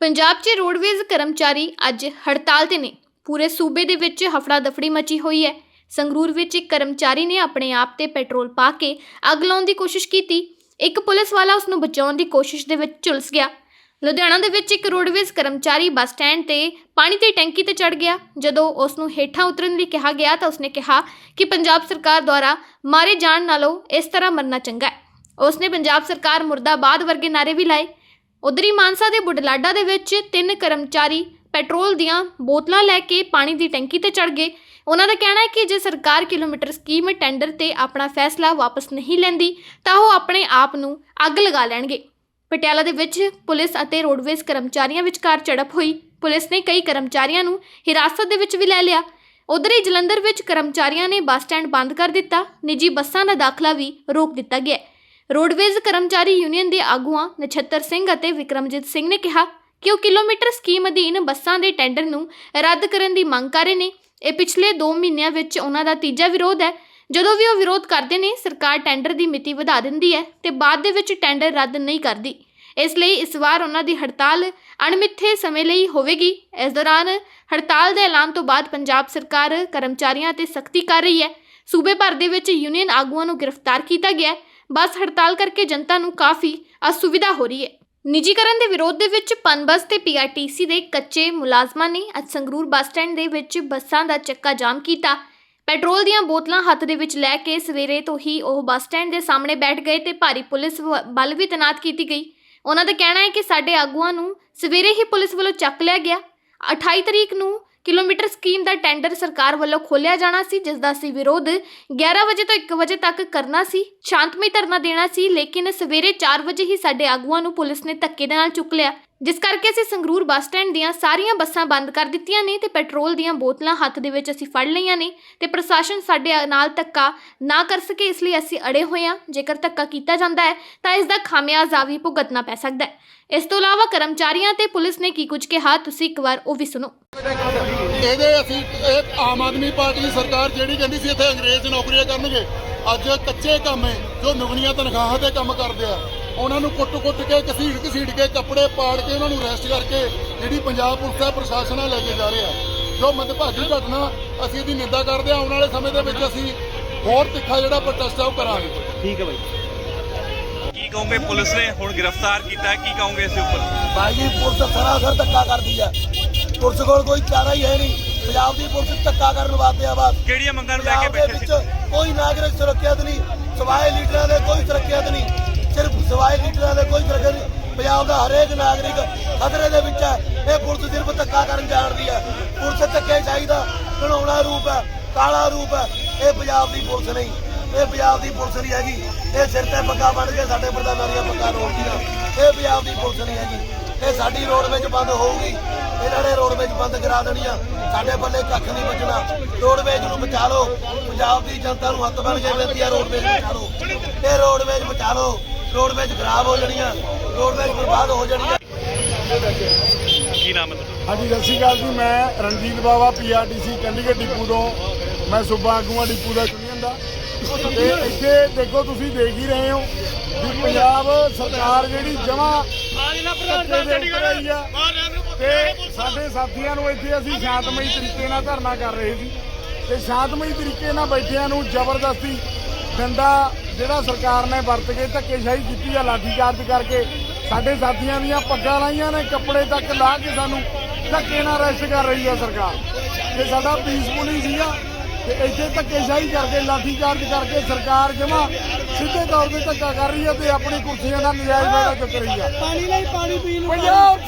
ਪੰਜਾਬ 'ਚ ਰੋਡਵੇਜ਼ ਕਰਮਚਾਰੀ ਅੱਜ ਹੜਤਾਲ ਤੇ ਨੇ। ਪੂਰੇ ਸੂਬੇ ਦੇ ਵਿੱਚ ਹਫੜਾ ਦਫੜੀ ਮਚੀ ਹੋਈ ਹੈ। ਸੰਗਰੂਰ ਵਿੱਚ ਇੱਕ ਕਰਮਚਾਰੀ ਨੇ ਆਪਣੇ ਆਪ ਤੇ ਪੈਟਰੋਲ ਪਾ ਕੇ ਅੱਗ ਲਾਉਣ ਦੀ ਕੋਸ਼ਿਸ਼ ਕੀਤੀ। ਇੱਕ ਪੁਲਿਸ ਵਾਲਾ ਉਸ ਨੂੰ ਬਚਾਉਣ ਦੀ ਕੋਸ਼ਿਸ਼ ਦੇ ਵਿੱਚ ਝੁਲਸ ਗਿਆ। ਲੁਧਿਆਣਾ ਦੇ ਵਿੱਚ ਇੱਕ ਰੋਡਵੇਜ਼ ਕਰਮਚਾਰੀ ਬੱਸ ਸਟੈਂਡ ਤੇ ਪਾਣੀ ਦੀ ਟੈਂਕੀ ਤੇ ਚੜ ਗਿਆ। ਜਦੋਂ ਉਸ ਨੂੰ ਹੇਠਾਂ ਉਤਰਨ ਲਈ ਕਿਹਾ ਗਿਆ ਤਾਂ ਉਸਨੇ ਕਿਹਾ ਕਿ ਪੰਜਾਬ ਸਰਕਾਰ ਦੁਆਰਾ ਮਾਰੇ ਜਾਣ ਨਾਲੋਂ ਇਸ ਤਰ੍ਹਾਂ ਮਰਨਾ ਚੰਗਾ ਹੈ। ਉਸਨੇ ਪੰਜਾਬ ਸਰਕਾਰ ਮੁਰਦਾਬਾਦ ਵਰਗੇ ਨਾਰੇ ਵੀ ਲਾਏ। ਉਧਰੀ ਮਾਨਸਾ ਦੇ ਬੁਢਲਾਡਾ ਦੇ ਵਿੱਚ ਤਿੰਨ ਕਰਮਚਾਰੀ ਪੈਟਰੋਲ ਦੀਆਂ ਬੋਤਲਾਂ ਲੈ ਕੇ ਪਾਣੀ ਦੀ ਟੈਂਕੀ ਤੇ ਚੜ ਗਏ। ਉਹਨਾਂ ਦਾ ਕਹਿਣਾ ਹੈ ਕਿ ਜੇ ਸਰਕਾਰ ਕਿਲੋਮੀਟਰ ਸਕੀਮ ਟੈਂਡਰ ਤੇ ਆਪਣਾ ਫੈਸਲਾ ਵਾਪਸ ਨਹੀਂ ਲੈਂਦੀ, ਤਾਂ ਉਹ ਆਪਣੇ ਆਪ ਨੂੰ ਅੱਗ ਲਗਾ ਲੈਣਗੇ। ਪਟਿਆਲਾ ਦੇ ਵਿੱਚ ਪੁਲਿਸ ਅਤੇ ਰੋਡਵੇਜ਼ ਕਰਮਚਾਰੀਆਂ ਵਿਚਕਾਰ ਝੜਪ ਹੋਈ। ਪੁਲਿਸ ਨੇ ਕਈ ਕਰਮਚਾਰੀਆਂ ਨੂੰ ਹਿਰਾਸਤ ਦੇ ਵਿੱਚ ਵੀ ਲੈ ਲਿਆ। ਉਧਰ ਹੀ ਜਲੰਧਰ ਵਿੱਚ ਕਰਮਚਾਰੀਆਂ ਨੇ ਬੱਸ ਸਟੈਂਡ ਬੰਦ ਕਰ ਦਿੱਤਾ। ਨਿੱਜੀ ਬੱਸਾਂ ਦਾ ਦਾਖਲਾ ਵੀ ਰੋਕ ਦਿੱਤਾ ਗਿਆ ਰੋਡਵੇਜ਼ ਕਰਮਚਾਰੀ ਯੂਨੀਅਨ ਦੇ ਆਗੂਆਂ ਨਛੱਤਰ ਸਿੰਘ ਅਤੇ ਵਿਕਰਮਜੀਤ ਸਿੰਘ ਨੇ ਕਿਹਾ ਕਿ ਉਹ ਕਿਲੋਮੀਟਰ ਸਕੀਮ ਅਧੀਨ ਬੱਸਾਂ ਦੇ ਟੈਂਡਰ ਨੂੰ ਰੱਦ ਕਰਨ ਦੀ ਮੰਗ ਕਰ ਰਹੇ ਨੇ। ਇਹ ਪਿਛਲੇ 2 ਮਹੀਨਿਆਂ ਵਿੱਚ ਉਹਨਾਂ ਦਾ ਤੀਜਾ ਵਿਰੋਧ ਹੈ। ਜਦੋਂ ਵੀ ਉਹ ਵਿਰੋਧ ਕਰਦੇ ਨੇ, ਸਰਕਾਰ ਟੈਂਡਰ ਦੀ ਮਿਤੀ ਵਧਾ ਦਿੰਦੀ ਹੈ ਤੇ ਬਾਅਦ ਦੇ ਵਿੱਚ ਟੈਂਡਰ ਰੱਦ ਨਹੀਂ ਕਰਦੀ। ਇਸ ਲਈ ਇਸ ਵਾਰ ਉਹਨਾਂ ਦੀ ਹੜਤਾਲ ਅਣਮਿੱਥੇ ਸਮੇਂ ਲਈ ਹੋਵੇਗੀ। ਇਸ ਦੌਰਾਨ ਹੜਤਾਲ ਦੇ ਐਲਾਨ ਤੋਂ ਬਾਅਦ ਪੰਜਾਬ ਸਰਕਾਰ ਕਰਮਚਾਰੀਆਂ ਤੇ ਸਖਤੀ ਕਰ ਰਹੀ ਹੈ। ਸੂਬੇ ਭਰ ਦੇ ਵਿੱਚ ਯੂਨੀਅਨ ਆਗੂਆਂ ਨੂੰ ਗ੍ਰਿਫਤਾਰ ਕੀਤਾ ਗਿਆ ਹੈ। ਬੱਸ ਹੜਤਾਲ ਕਰਕੇ ਜਨਤਾ ਨੂੰ ਕਾਫੀ ਅਸੁਵਿਧਾ ਹੋ ਰਹੀ ਹੈ। ਨਿੱਜੀਕਰਨ ਦੇ ਵਿਰੋਧ ਦੇ ਵਿੱਚ ਪਨਬਸ ਤੇ ਪੀਆਰਟੀਸੀ ਦੇ ਕੱਚੇ ਮੁਲਾਜ਼ਮਾਂ ਨੇ ਅੱਜ ਸੰਗਰੂਰ ਬੱਸ ਸਟੈਂਡ ਦੇ ਵਿੱਚ ਬੱਸਾਂ ਦਾ ਚੱਕਾ ਜਾਮ ਕੀਤਾ। ਪੈਟਰੋਲ ਦੀਆਂ ਬੋਤਲਾਂ ਹੱਥ ਦੇ ਵਿੱਚ ਲੈ ਕੇ ਸਵੇਰੇ ਤੋਂ ਹੀ ਉਹ ਬੱਸ ਸਟੈਂਡ ਦੇ ਸਾਹਮਣੇ ਬੈਠ ਗਏ ਤੇ ਭਾਰੀ ਪੁਲਿਸ ਵ- ਬਲ ਵੀ ਤੈਨਾਤ ਕੀਤੀ ਗਈ। ਉਹਨਾਂ ਦਾ ਕਹਿਣਾ ਹੈ ਕਿ ਸਾਡੇ ਆਗੂਆਂ ਨੂੰ ਸਵੇਰੇ ਹੀ ਪੁਲਿਸ ਵੱਲੋਂ ਚੱਕ ਲਿਆ ਗਿਆ। 28 ਤਰੀਕ ਨੂੰ ਕਿਲੋਮੀਟਰ ਸਕੀਮ ਦਾ ਟੈਂਡਰ ਸਰਕਾਰ ਵੱਲੋਂ ਖੋਲ੍ਹਿਆ ਜਾਣਾ ਸੀ, ਜਿਸ ਦਾ ਅਸੀਂ ਵਿਰੋਧ। 11 ਵਜੇ ਤੋਂ 1 ਵਜੇ ਤੱਕ ਕਰਨਾ ਸੀ, ਸ਼ਾਂਤਮਈ ਧਰਨਾ ਦੇਣਾ ਸੀ, ਲੇਕਿਨ ਸਵੇਰੇ 4 ਵਜੇ ਹੀ ਸਾਡੇ ਆਗੂਆਂ ਨੂੰ ਪੁਲਿਸ ਨੇ ਧੱਕੇ ਦੇ ਨਾਲ ਚੁੱਕ ਲਿਆ। ਜਿਸ ਕਰਕੇ ਅਸੀਂ ਸੰਗਰੂਰ ਬੱਸ ਸਟੈਂਡ ਦੀਆਂ ਸਾਰੀਆਂ ਬੱਸਾਂ ਬੰਦ ਕਰ ਦਿੱਤੀਆਂ ਨੇ ਤੇ ਪੈਟਰੋਲ ਦੀਆਂ ਬੋਤਲਾਂ ਹੱਥ ਦੇ ਵਿੱਚ ਅਸੀਂ ਫੜ ਲਈਆਂ ਨੇ ਤੇ ਪ੍ਰਸ਼ਾਸਨ ਸਾਡੇ ਨਾਲ ਧੱਕਾ ਨਾ ਕਰ ਸਕੇ, ਇਸ ਲਈ ਅਸੀਂ ਅੜੇ ਹੋਏ ਹਾਂ। ਜੇਕਰ ਧੱਕਾ ਕੀਤਾ ਜਾਂਦਾ ਹੈ, ਤਾਂ ਇਸ ਦਾ ਖਾਮਿਆਜ਼ਾ ਵੀ ਭੁਗਤਣਾ ਪੈ ਸਕਦਾ ਹੈ। ਇਸ ਤੋਂ ਇਲਾਵਾ ਕਰਮਚਾਰੀਆਂ ਤੇ ਪੁਲਿਸ ਨੇ ਕੀ ਕੁਝ ਕਿਹਾ, ਤੁਸੀਂ ਇੱਕ ਵਾਰ ਉਹ ਵੀ ਸੁਣੋ। ਇਹਦੇ ਅਸੀਂ ਇਹ ਆਮ ਆਦਮੀ ਪਾਰਟੀ ਦੀ ਸਰਕਾਰ ਜਿਹੜੀ ਕਹਿੰਦੀ ਸੀ ਇੱਥੇ ਅੰਗਰੇਜ਼ ਨੌਕਰੀਆਂ ਕਰਨਗੇ ਅੱਜ ਕੱਚੇ ਕੰਮ ਹੈ ਜੋ ਨਿਗਣੀਆਂ ਤਨਖਾਹਾਂ ਤੇ ਕੰਮ ਕਰਦੇ ਆ। ਉਹਨਾਂ ਨੂੰ ਕੁੱਟ-ਕੁੱਟ ਕੇ ਘਸੀੜ ਘਸੀੜ ਕੇ ਕੱਪੜੇ ਪਾੜ ਕੇ ਉਹਨਾਂ ਨੂੰ ਅਰੈਸਟ ਕਰਕੇ ਜਿਹੜੀ ਪੰਜਾਬ ਪੁਲਿਸ ਦਾ ਪ੍ਰਸ਼ਾਸਨ ਆ ਲੈ ਕੇ ਜਾ ਰਹੇ ਜੋ ਮੰਦਭਾਗੀ ਘਟਨਾ ਅਸੀਂ ਇਹਦੀ ਨਿੰਦਾ ਕਰਦੇ ਆ ਆਉਣ ਵਾਲੇ ਸਮੇਂ ਦੇ ਵਿੱਚ ਅਸੀਂ ਹੋਰ ਤਿੱਖਾ ਜਿਹੜਾ ਪ੍ਰੋਟੈਸਟ ਆ ਉਹ ਕਰਾਂਗੇ। ਠੀਕ ਹੈ ਬਾਈ। ਕੀ ਕਹੋਗੇ ਪੁਲਿਸ ਨੇ ਹੁਣ ਗ੍ਰਿਫਤਾਰ ਕੀਤਾ ਕੀ ਕਹੋਗੇ ਇਸ ਦੇ ਉੱਪਰ? ਭਾਈ ਜੀ ਪੁਲਿਸ ਸਰਾਸਰ ਧੱਕਾ ਕਰਦੀ ਹੈ ਪੁਲਿਸ ਕੋਲ ਕੋਈ ਚਾਰਾ ਹੀ ਹੈ ਨਹੀਂ। ਪੰਜਾਬ ਦੀ ਪੁਲਿਸ ਧੱਕਾ ਕਰਨ ਵਾਸਤੇ ਆ ਬਸ। ਕਿਹੜੀਆਂ ਮੰਗਾਂ ਨੂੰ ਲੈ ਕੇ ਪੰਜਾਬ ਦੇ ਬੈਠੇ ਵਿੱਚ ਸੀ ਕੋਈ ਨਾਗਰਿਕ ਸੁਰੱਖਿਅਤ ਨਹੀਂ ਸਵਾਏ ਲੀਡਰਾਂ ਦੇ ਕੋਈ ਸੁਰੱਖਿਅਤ ਨਹੀਂ। ਸਿਰਫ ਸਵਾਏ ਲੀਡਰਾਂ ਦੇ ਕੋਈ ਸੁਰੱਖਿਅਤ ਨਹੀਂ। ਪੰਜਾਬ ਦਾ ਹਰੇਕ ਨਾਗਰਿਕ ਖਤਰੇ ਦੇ ਵਿੱਚ ਹੈ। ਇਹ ਪੁਲਿਸ ਸਿਰਫ ਧੱਕਾ ਕਰਨ ਜਾਣਦੀ ਹੈ। ਪੁਲਿਸ ਧੱਕੇ ਚਾਹੀਦਾ ਘਿਨਾਉਣਾ ਰੂਪ ਹੈ ਕਾਲਾ ਰੂਪ ਹੈ। ਇਹ ਪੰਜਾਬ ਦੀ ਪੁਲਿਸ ਨਹੀਂ। ਇਹ ਪੰਜਾਬ ਦੀ ਪੁਲਿਸ ਨਹੀਂ ਹੈਗੀ। ਇਹ ਸਿਰ ਤੇ ਪੱਕਾ ਬਣ ਕੇ ਸਾਡੇ ਪ੍ਰਧਾਨਾਂ ਦੀਆਂ ਪੱਕਾ ਰੋਲਦੀਆਂ। ਇਹ ਪੰਜਾਬ ਦੀ ਪੁਲਿਸ ਨਹੀਂ ਹੈਗੀ। ਇਹ ਸਾਡੀ ਰੋਡਵੇਜ ਬੰਦ ਹੋਊਗੀ। ਇਹਨਾਂ ਨੇ ਰੋਡਵੇਜ ਬੰਦ ਕਰਾ ਦੇਣੀ ਆ। ਸਾਡੇ ਬੱਲੇ ਕੱਖ ਨਹੀਂ ਬਚਣਾ। ਰੋਡਵੇਜ ਨੂੰ ਬਚਾ ਲਓ। ਪੰਜਾਬ ਦੀ ਜਨਤਾ ਨੂੰ ਹੱਥ ਬੰਨ ਕੇ ਬੇਨਤੀ ਆ ਰੋਡਵੇਜ ਬਚਾ ਲਓ। ਇਹ ਰੋਡਵੇਜ ਬਚਾ ਲਓ। ਰੋਡਵੇਜ ਖਰਾਬ ਹੋ ਜਾਣੀਆਂ। ਰੋਡਵੇਜ ਬਰਬਾਦ ਹੋ ਜਾਣੀਆਂ। ਕੀ ਨਾਮ ਹੈ ਤੁਹਾਡਾ? ਹਾਂਜੀ ਸਤਿ ਸ਼੍ਰੀ ਅਕਾਲ ਜੀ। ਮੈਂ ਰਣਜੀਤ ਬਾਵਾ ਪੀਆਰਟੀਸੀ ਚੰਡੀਗੜ੍ਹ ਡਿਪੂ ਤੋਂ। ਮੈਂ ਸੂਬਾ ਆਗੂਆਂ ਡਿਪੂ ਦਾ ਯੂਨੀਅਨ ਦਾ। ਤੇ ਇੱਥੇ ਦੇਖੋ ਤੁਸੀਂ ਦੇਖ ਹੀ ਰਹੇ ਹੋ ਵੀ ਪੰਜਾਬ ਸਰਕਾਰ ਜਿਹੜੀ ਜਮਾ ਤੇ ਸਾਡੇ ਸਾਥੀਆਂ ਨੂੰ ਇੱਥੇ ਅਸੀਂ ਸ਼ਾਂਤਮਈ ਤਰੀਕੇ ਨਾਲ ਧਰਨਾ ਕਰ ਰਹੇ ਸੀ। ਤੇ ਸ਼ਾਂਤਮਈ ਤਰੀਕੇ ਨਾਲ ਬੈਠਿਆਂ ਨੂੰ ਜ਼ਬਰਦਸਤੀ ਡੰਡਾ ਜਿਹੜਾ ਸਰਕਾਰ ਨੇ ਵਰਤ ਕੇ ਧੱਕੇਸ਼ਾਹੀ ਕੀਤੀ ਆ ਲਾਠੀਚਾਰਜ ਕਰਕੇ ਸਾਡੇ ਸਾਥੀਆਂ ਦੀਆਂ ਪੱਗਾਂ ਲਾਈਆਂ ਨੇ ਕੱਪੜੇ ਤੱਕ ਲਾ ਕੇ ਸਾਨੂੰ ਧੱਕੇ ਨਾਲ ਅਰੈਸਟ ਕਰ ਰਹੀ ਆ ਸਰਕਾਰ। ਤੇ ਸਾਡਾ ਪੀਸਫੁਲੀ ਸੀਗਾ ਤੇ ਇੱਥੇ ਧੱਕੇਸ਼ਾਹੀ ਕਰਕੇ ਲਾਠੀਚਾਰਜ ਕਰਕੇ ਸਰਕਾਰ ਜਮਾ ਸਿੱਧੇ ਤੌਰ ਤੇ ਧੱਕਾ ਕਰ ਰਹੀ ਆ ਤੇ ਆਪਣੀ ਕੁਰਸੀਆਂ ਦਾ ਨਜਾਇਜ਼ ਫਾਇਦਾ ਚੁੱਕ ਰਹੀ ਆ ਪਾਣੀ ਲਈ ਪਾਣੀ ਪੀਣ ਪੰਜਾਬ